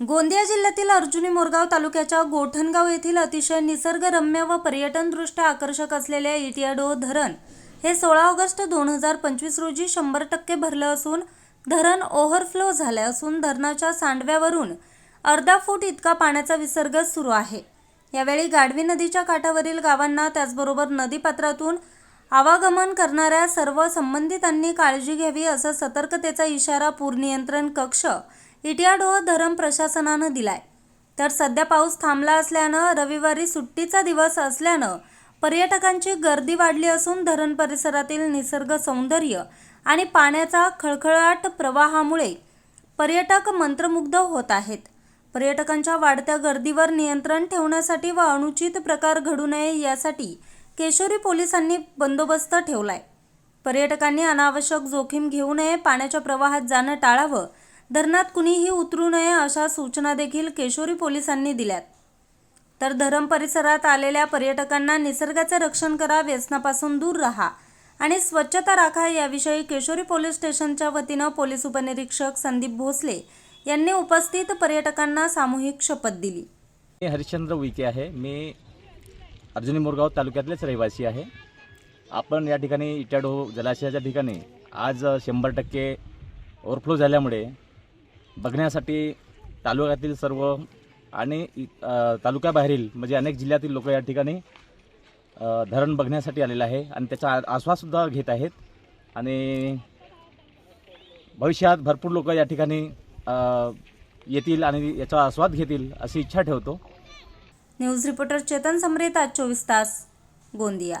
गोंदिया जिल्ह्यातील अर्जुनी मोरगाव तालुक्याच्या गोठणगाव येथील अतिशय निसर्गरम्य व पर्यटनदृष्ट्या आकर्षक असलेले इटियाडो धरण हे सोळा ऑगस्ट दोन हजार पंचवीस रोजी शंभर टक्के भरलं असून धरण ओव्हरफ्लो झाले असून धरणाच्या सांडव्यावरून अर्धा फूट इतका पाण्याचा विसर्ग सुरू आहे. यावेळी गाढवी नदीच्या काठावरील गावांना त्याचबरोबर नदीपात्रातून आवागमन करणाऱ्या सर्व संबंधितांनी काळजी घ्यावी असं सतर्कतेचा इशारा पूर नियंत्रण कक्ष इटियाडोह धरम प्रशासनानं दिलाय. तर सध्या पाऊस थांबला असल्यानं रविवारी सुट्टीचा दिवस असल्यानं पर्यटकांची गर्दी वाढली असून धरण परिसरातील निसर्ग सौंदर्य आणि पाण्याचा खळखळाट प्रवाहामुळे पर्यटक मंत्रमुग्ध होत आहेत. पर्यटकांच्या वाढत्या गर्दीवर नियंत्रण ठेवण्यासाठी व अनुचित प्रकार घडू नये यासाठी केशोरी पोलिसांनी बंदोबस्त ठेवलाय. पर्यटकांनी अनावश्यक जोखीम घेऊ नये पाण्याच्या प्रवाहात जाणं टाळावं धरणात कुणीही उतरू नये अशा सूचना देखील केशोरी पोलिसांनी दिल्यात. तर धरण परिसरात आलेल्या पर्यटकांना निसर्गाचे रक्षण करा व्यसनापासून दूर राहा आणि स्वच्छता राखा याविषयी केशोरी पोलीस स्टेशनच्या वतीनं पोलीस उपनिरीक्षक संदीप भोसले यांनी उपस्थित पर्यटकांना सामूहिक शपथ दिली. मी हरिश्चंद्र उईके आहे. मी अर्जुनी मोरगाव तालुक्यातलेच रहिवासी आहे. आपण या ठिकाणी इटाडो जलाशयाच्या ठिकाणी आज शंभर टक्के ओव्हरफ्लो झाल्यामुळे बघण्यासाठी तालुक्यातील सर्व आणि इ- तालुक्याबाहेरील म्हणजे अनेक जिल्ह्यातील लोक या ठिकाणी धरण बघण्यासाठी आलेलं आहे आणि त्याचा आस्वादसुद्धा घेत आहेत. आणि भविष्यात भरपूर लोक या ठिकाणी येतील आणि याचा आस्वाद घेतील अशी इच्छा ठेवतो. न्यूज रिपोर्टर चेतन समरेत आज चोवीस तास गोंदिया.